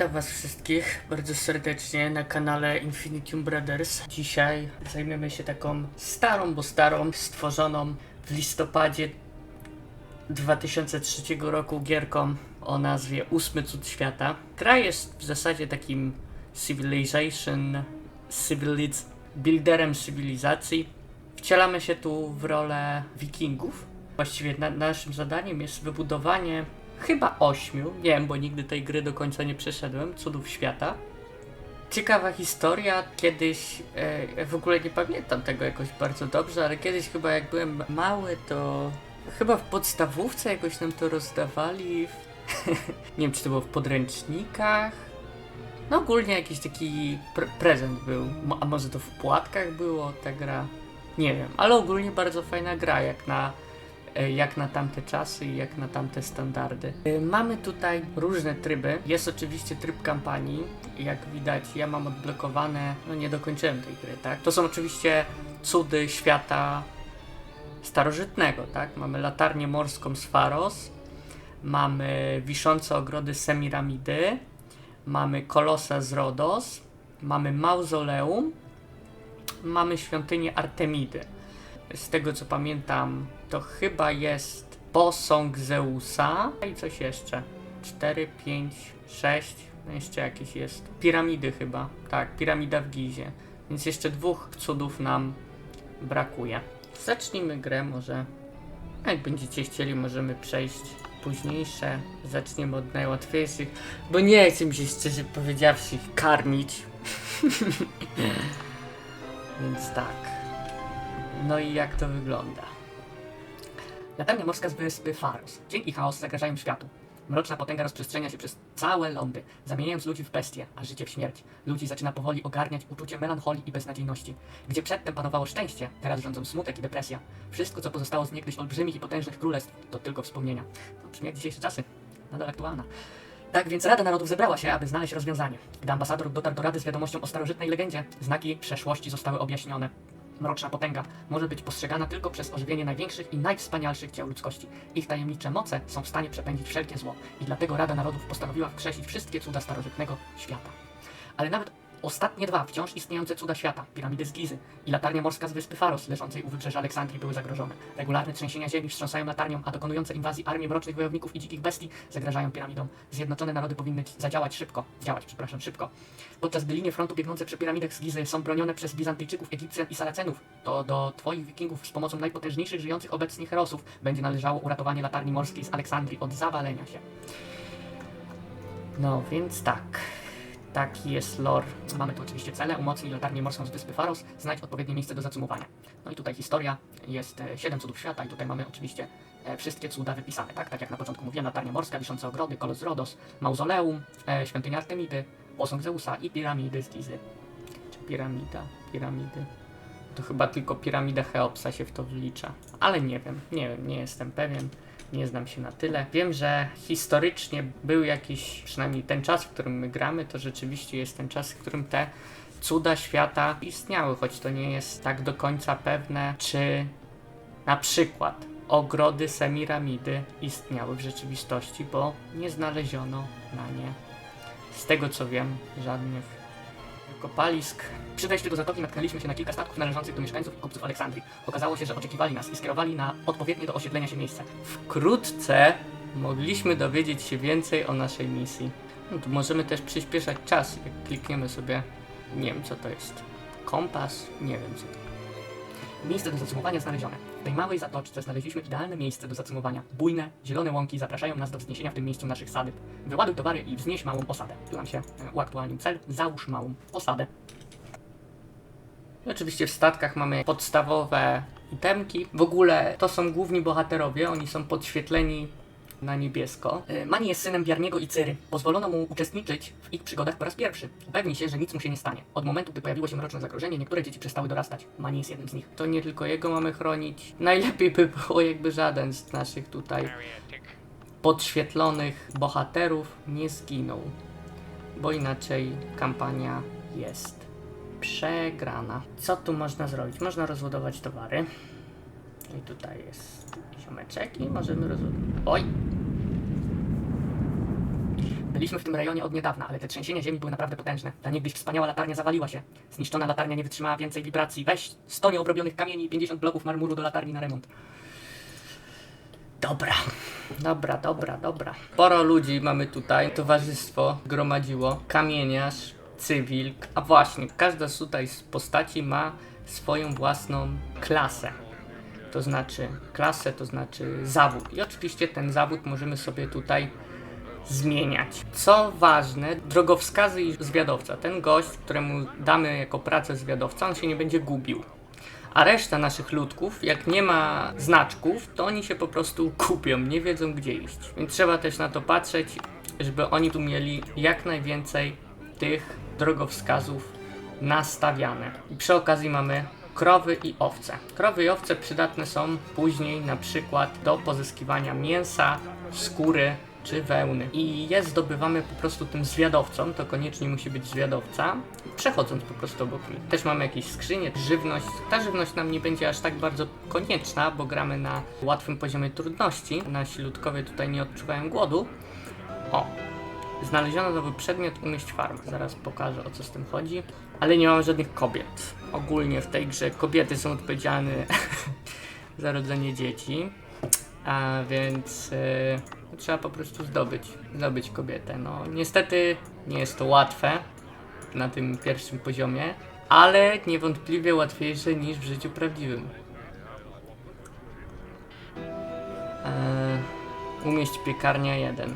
Witam Was wszystkich bardzo serdecznie na kanale Infinitium Brothers. Dzisiaj zajmiemy się taką starą, bo starą, stworzoną w listopadzie 2003 roku gierką o nazwie Ósmy Cud Świata. Gra jest w zasadzie takim civilization, civiliz builderem cywilizacji. Wcielamy się tu w rolę wikingów. Właściwie na, naszym zadaniem jest wybudowanie chyba ośmiu, nie wiem, bo nigdy tej gry do końca nie przeszedłem, cudów świata. Ciekawa historia, kiedyś, e, w ogóle nie pamiętam tego jakoś bardzo dobrze, ale kiedyś chyba jak byłem mały, to chyba w podstawówce jakoś nam to rozdawali, w, nie wiem czy to było w podręcznikach, no ogólnie jakiś taki pre prezent był, a może to w płatkach było ta gra, nie wiem, ale ogólnie bardzo fajna gra jak na jak na tamte czasy i jak na tamte standardy. E, Mamy tutaj różne tryby. Jest oczywiście tryb kampanii. Jak widać, ja mam odblokowane, no nie dokończyłem tej gry, tak? To są oczywiście cudy świata starożytnego, tak? Mamy latarnię morską z Faros, mamy wiszące ogrody Semiramidy, mamy kolosa z Rodos, mamy mauzoleum, mamy świątynię Artemidy. Z tego co pamiętam, to chyba jest posąg Zeusa i coś jeszcze. 4, 5, 6, no jeszcze jakieś jest. Piramidy chyba, tak, piramida w Gizie. Więc jeszcze dwóch cudów nam brakuje. Zacznijmy grę może. Jak będziecie chcieli, możemy przejść późniejsze. Zaczniemy od najłatwiejszych, bo nie chcę mi się szczerze powiedziawszy karmić. Więc tak. No i jak to wygląda? Latarnia morska z wyspy Faros. Dzień i chaos zagrażają światu. Mroczna potęga rozprzestrzenia się przez całe lądy, zamieniając ludzi w bestie, a życie w śmierć. Ludzi zaczyna powoli ogarniać uczucie melancholii i beznadziejności. Gdzie przedtem panowało szczęście, teraz rządzą smutek i depresja. Wszystko, co pozostało z niegdyś olbrzymich i potężnych królestw, to tylko wspomnienia. No, brzmi jak dzisiejsze czasy. Nadal aktualna. Tak więc Rada Narodów zebrała się, aby znaleźć rozwiązanie. Gdy ambasador dotarł do Rady z wiadomością o starożytnej legendzie, znaki przeszłości zostały objaśnione. Mroczna potęga może być postrzegana tylko przez ożywienie największych i najwspanialszych dzieł ludzkości. Ich tajemnicze moce są w stanie przepędzić wszelkie zło i dlatego Rada Narodów postanowiła wskrzesić wszystkie cuda starożytnego świata. Ale nawet ostatnie dwa wciąż istniejące cuda świata, piramidy z Gizy i latarnia morska z wyspy Faros, leżącej u wybrzeża Aleksandrii, były zagrożone. Regularne trzęsienia ziemi wstrząsają latarnią, a dokonujące inwazji armie mrocznych wojowników i dzikich bestii zagrażają piramidom. Zjednoczone narody powinny zadziałać szybko, działać, przepraszam, szybko. Podczas gdy linie frontu biegnące przy piramidach z Gizy są bronione przez Bizantyjczyków, Egipcjan i Saracenów, to do twoich wikingów z pomocą najpotężniejszych żyjących obecnie herosów będzie należało uratowanie latarni morskiej z Aleksandrii od zawalenia się. No więc tak. Taki jest lore. Mamy tu oczywiście cele, umocnij latarnię morską z wyspy Faros, znajdź odpowiednie miejsce do zacumowania. No i tutaj historia, jest e, 7 cudów świata i tutaj mamy oczywiście e, wszystkie cuda wypisane, tak? Tak jak na początku mówiłem, latarnia morska, wiszące ogrody, kolos Rodos, mauzoleum, e, świątynia Artemidy, posąg Zeusa i piramidy z Gizy. Czy piramida? Piramidy? To chyba tylko piramida Cheopsa się w to wlicza. Ale nie wiem, nie wiem, nie jestem pewien. Nie znam się na tyle. Wiem, że historycznie był jakiś, przynajmniej ten czas, w którym my gramy, to rzeczywiście jest ten czas, w którym te cuda świata istniały, choć to nie jest tak do końca pewne, czy na przykład ogrody Semiramidy istniały w rzeczywistości, bo nie znaleziono na nie, z tego co wiem, żadnych kopalisk. Przy wejściu do zatoki natknęliśmy się na kilka statków należących do mieszkańców i kupców Aleksandrii. Okazało się, że oczekiwali nas i skierowali na odpowiednie do osiedlenia się miejsce. Wkrótce mogliśmy dowiedzieć się więcej o naszej misji. No tu możemy też przyspieszać czas, jak klikniemy sobie, nie wiem co to jest, kompas, nie wiem co to. Miejsce do zacumowania znalezione. W tej małej zatoczce znaleźliśmy idealne miejsce do zacumowania. Bujne, zielone łąki zapraszają nas do wzniesienia w tym miejscu naszych sadyb. Wyładuj towary i wznieś małą osadę. Tu nam się e, uaktualnił cel. Załóż małą osadę. Oczywiście w statkach mamy podstawowe itemki. W ogóle to są główni bohaterowie, oni są podświetleni na niebiesko. E, Mani jest synem Bjarniego i Cyry. Pozwolono mu uczestniczyć w ich przygodach po raz pierwszy. Upewnij się, że nic mu się nie stanie. Od momentu, gdy pojawiło się mroczne zagrożenie, niektóre dzieci przestały dorastać. Mani jest jednym z nich. To nie tylko jego mamy chronić. Najlepiej by było, jakby żaden z naszych tutaj podświetlonych bohaterów nie zginął. Bo inaczej kampania jest przegrana. Co tu można zrobić? Można rozładować towary. I tutaj jest ziomeczek i możemy rozładować. Oj! Byliśmy w tym rejonie od niedawna, ale te trzęsienia ziemi były naprawdę potężne. Ta niegdyś wspaniała latarnia zawaliła się. Zniszczona latarnia nie wytrzymała więcej wibracji. Weź 100 nieobrobionych kamieni i 50 bloków marmuru do latarni na remont. Dobra, dobra, dobra, dobra. Sporo ludzi mamy tutaj, towarzystwo gromadziło, kamieniarz, cywil, a właśnie, każda z tutaj z postaci ma swoją własną klasę. To znaczy klasę, to znaczy zawód. I oczywiście ten zawód możemy sobie tutaj zmieniać. Co ważne, drogowskazy i zwiadowca. Ten gość, któremu damy jako pracę zwiadowca, on się nie będzie gubił. A reszta naszych ludków, jak nie ma znaczków, to oni się po prostu kupią, nie wiedzą gdzie iść. Więc trzeba też na to patrzeć, żeby oni tu mieli jak najwięcej tych drogowskazów nastawiane. I przy okazji mamy krowy i owce. Krowy i owce przydatne są później na przykład do pozyskiwania mięsa, skóry czy wełny. I je zdobywamy po prostu tym zwiadowcom, to koniecznie musi być zwiadowca, przechodząc po prostu obok nich. Też mamy jakieś skrzynie, żywność. Ta żywność nam nie będzie aż tak bardzo konieczna, bo gramy na łatwym poziomie trudności. Nasi ludkowie tutaj nie odczuwają głodu. O, Znaleziono nowy przedmiot, umieść farm. Zaraz pokażę o co z tym chodzi. Ale nie mamy żadnych kobiet. Ogólnie w tej grze kobiety są odpowiedzialne za rodzenie dzieci. A więc e, trzeba po prostu zdobyć, zdobyć kobietę. No niestety nie jest to łatwe na tym pierwszym poziomie, ale niewątpliwie łatwiejsze niż w życiu prawdziwym. E, umieść piekarnia 1.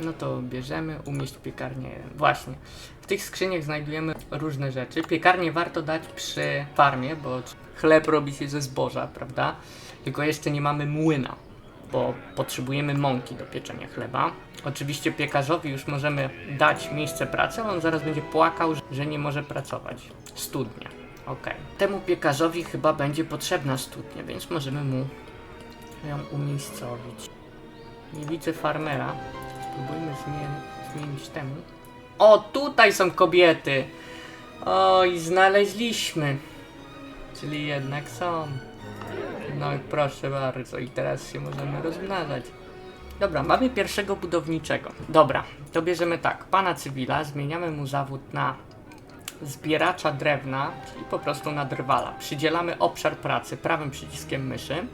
No to bierzemy, umieść piekarnię 1. Właśnie. W tych skrzyniach znajdujemy różne rzeczy. Piekarnię warto dać przy farmie, bo chleb robi się ze zboża, prawda? Tylko jeszcze nie mamy młyna, bo potrzebujemy mąki do pieczenia chleba. Oczywiście piekarzowi już możemy dać miejsce pracy, on zaraz będzie płakał, że nie może pracować. Studnia. Ok. Temu piekarzowi chyba będzie potrzebna studnia, więc możemy mu ją umiejscowić. Nie widzę farmera. Spróbujmy zmie- zmienić temu. O, tutaj są kobiety! Oj, znaleźliśmy. Czyli jednak są. No i proszę bardzo, i teraz się możemy rozmnażać. Dobra, mamy pierwszego budowniczego. Dobra, to bierzemy tak. Pana cywila, zmieniamy mu zawód na zbieracza drewna, czyli po prostu na drwala. Przydzielamy obszar pracy prawym przyciskiem myszy.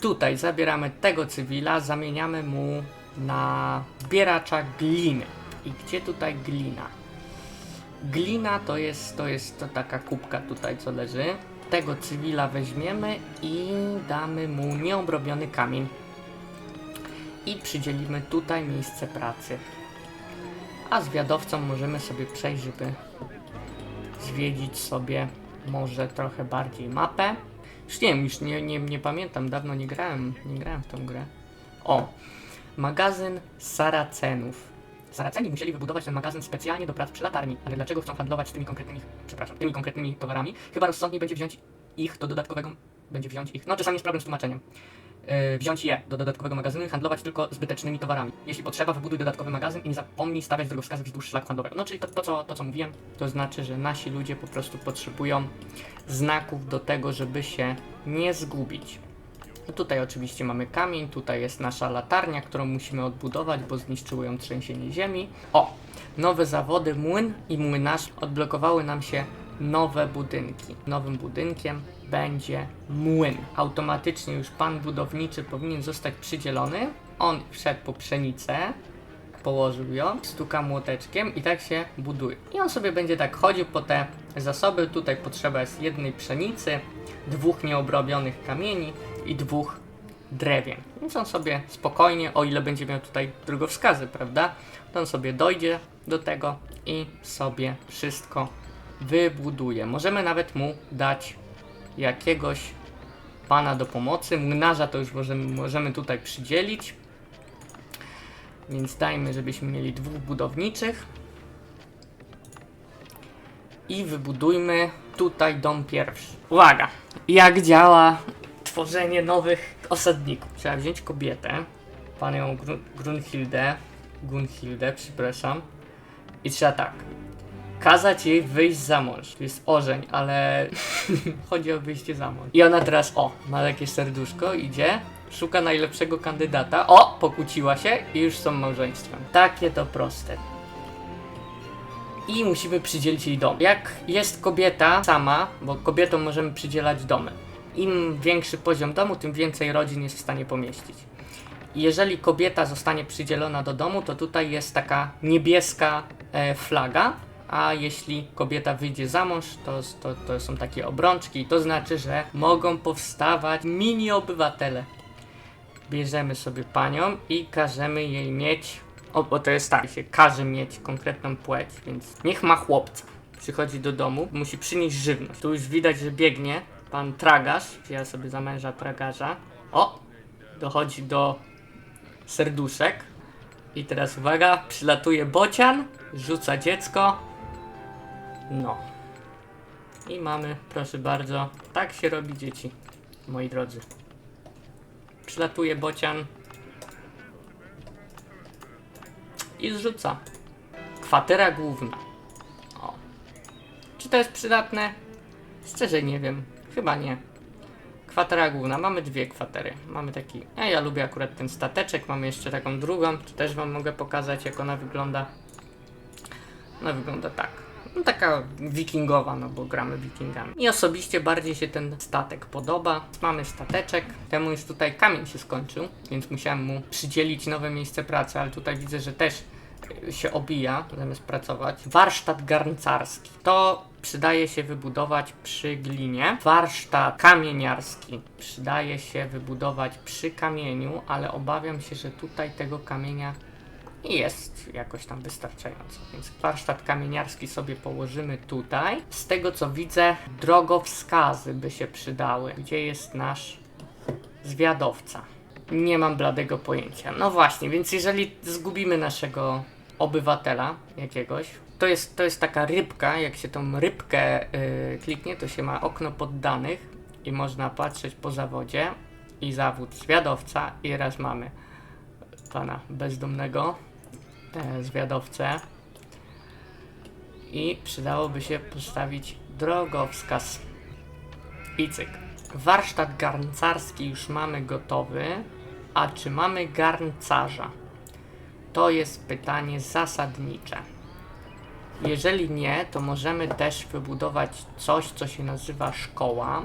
Tutaj zabieramy tego cywila, zamieniamy mu na zbieracza gliny. I gdzie tutaj glina? Glina to jest, to jest to taka kubka tutaj, co leży. Tego cywila weźmiemy i damy mu nieobrobiony kamień. I przydzielimy tutaj miejsce pracy. A zwiadowcom możemy sobie przejść, żeby zwiedzić sobie może trochę bardziej mapę. Już nie wiem, już nie, nie, nie pamiętam, dawno nie grałem, nie grałem w tą grę. O, magazyn Saracenów. Saraceni musieli wybudować ten magazyn specjalnie do prac przy latarni, ale dlaczego chcą handlować tymi konkretnymi, przepraszam, tymi konkretnymi towarami? Chyba rozsądniej będzie wziąć ich do dodatkowego, będzie wziąć ich, no czasami jest problem z tłumaczeniem. Yy, wziąć je do dodatkowego magazynu i handlować tylko zbytecznymi towarami. Jeśli potrzeba, wybuduj dodatkowy magazyn i nie zapomnij stawiać drogowskazów wzdłuż szlaku handlowego. No czyli to, to, co, to, co mówiłem, to znaczy, że nasi ludzie po prostu potrzebują znaków do tego, żeby się nie zgubić. No tutaj oczywiście mamy kamień, tutaj jest nasza latarnia, którą musimy odbudować, bo zniszczyło ją trzęsienie ziemi. O! Nowe zawody, młyn i młynarz odblokowały nam się nowe budynki. Nowym budynkiem będzie młyn. Automatycznie już pan budowniczy powinien zostać przydzielony. On wszedł po pszenicę, położył ją, stuka młoteczkiem i tak się buduje. I on sobie będzie tak chodził po te zasoby. Tutaj potrzeba jest jednej pszenicy, dwóch nieobrobionych kamieni i dwóch drewien. Więc on sobie spokojnie, o ile będzie miał tutaj drogowskazy, prawda? To on sobie dojdzie do tego i sobie wszystko wybuduje. Możemy nawet mu dać jakiegoś pana do pomocy. Młynarza to już możemy, możemy tutaj przydzielić. Więc dajmy, żebyśmy mieli dwóch budowniczych. I wybudujmy tutaj dom pierwszy. Uwaga! Jak działa tworzenie nowych osadników? Trzeba wziąć kobietę, panią Gru- Grunhildę, Gunhildę, przepraszam. I trzeba tak. Kazać jej wyjść za mąż. To jest ożeń, ale chodzi o wyjście za mąż. I ona teraz, o, ma takie serduszko, idzie szuka najlepszego kandydata. O, pokłóciła się i już są małżeństwem. Takie to proste. I musimy przydzielić jej dom. Jak jest kobieta sama, bo kobietom możemy przydzielać domy. Im większy poziom domu, tym więcej rodzin jest w stanie pomieścić. Jeżeli kobieta zostanie przydzielona do domu, to tutaj jest taka niebieska e, flaga, a jeśli kobieta wyjdzie za mąż, to, to, to są takie obrączki. To znaczy, że mogą powstawać mini obywatele. Bierzemy sobie panią i każemy jej mieć. O, bo to jest tak, się każe mieć konkretną płeć, więc niech ma chłopca. Przychodzi do domu, musi przynieść żywność. Tu już widać, że biegnie pan tragarz. Ja sobie za męża tragarza. O! Dochodzi do serduszek. I teraz uwaga, przylatuje bocian, rzuca dziecko. No. I mamy, proszę bardzo, tak się robi dzieci, moi drodzy. Przylatuje bocian i zrzuca. Kwatera główna. O. Czy to jest przydatne? Szczerze nie wiem. Chyba nie. Kwatera główna. Mamy dwie kwatery. Mamy taki. A ja lubię akurat ten stateczek. Mamy jeszcze taką drugą. Tu też Wam mogę pokazać, jak ona wygląda. Ona wygląda tak. No, taka wikingowa, no bo gramy wikingami. Mi osobiście bardziej się ten statek podoba. Mamy stateczek. Temu już tutaj kamień się skończył, więc musiałem mu przydzielić nowe miejsce pracy, ale tutaj widzę, że też się obija zamiast pracować. Warsztat garncarski. To przydaje się wybudować przy glinie. Warsztat kamieniarski przydaje się wybudować przy kamieniu, ale obawiam się, że tutaj tego kamienia jest jakoś tam wystarczająco. Więc warsztat kamieniarski sobie położymy tutaj. Z tego co widzę, drogowskazy by się przydały. Gdzie jest nasz zwiadowca? Nie mam bladego pojęcia. No właśnie, więc jeżeli zgubimy naszego obywatela jakiegoś, to jest, to jest taka rybka, jak się tą rybkę yy, kliknie, to się ma okno poddanych i można patrzeć po zawodzie i zawód zwiadowca i raz mamy pana bezdomnego e, zwiadowcę i przydałoby się postawić drogowskaz i cyk. Warsztat garncarski już mamy gotowy, a czy mamy garncarza? To jest pytanie zasadnicze. Jeżeli nie, to możemy też wybudować coś, co się nazywa szkoła.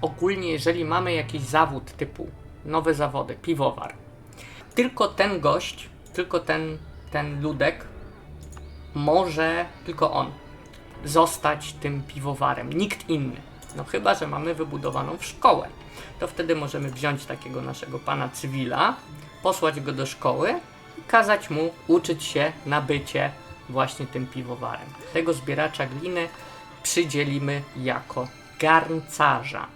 Ogólnie, jeżeli mamy jakiś zawód typu nowe zawody, piwowar, tylko ten gość, tylko ten, ten ludek może, tylko on, zostać tym piwowarem, nikt inny. No chyba, że mamy wybudowaną szkołę. To wtedy możemy wziąć takiego naszego pana cywila, posłać go do szkoły i kazać mu uczyć się na bycie właśnie tym piwowarem. Tego zbieracza gliny przydzielimy jako garncarza,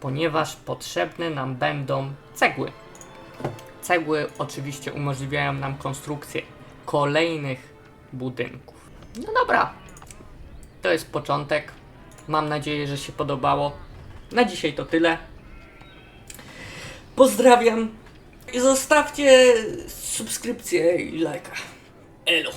ponieważ potrzebne nam będą cegły. Cegły oczywiście umożliwiają nam konstrukcję kolejnych budynków. No dobra, to jest początek. Mam nadzieję, że się podobało. Na dzisiaj to tyle. Pozdrawiam i zostawcie subskrypcję i lajka. Elo.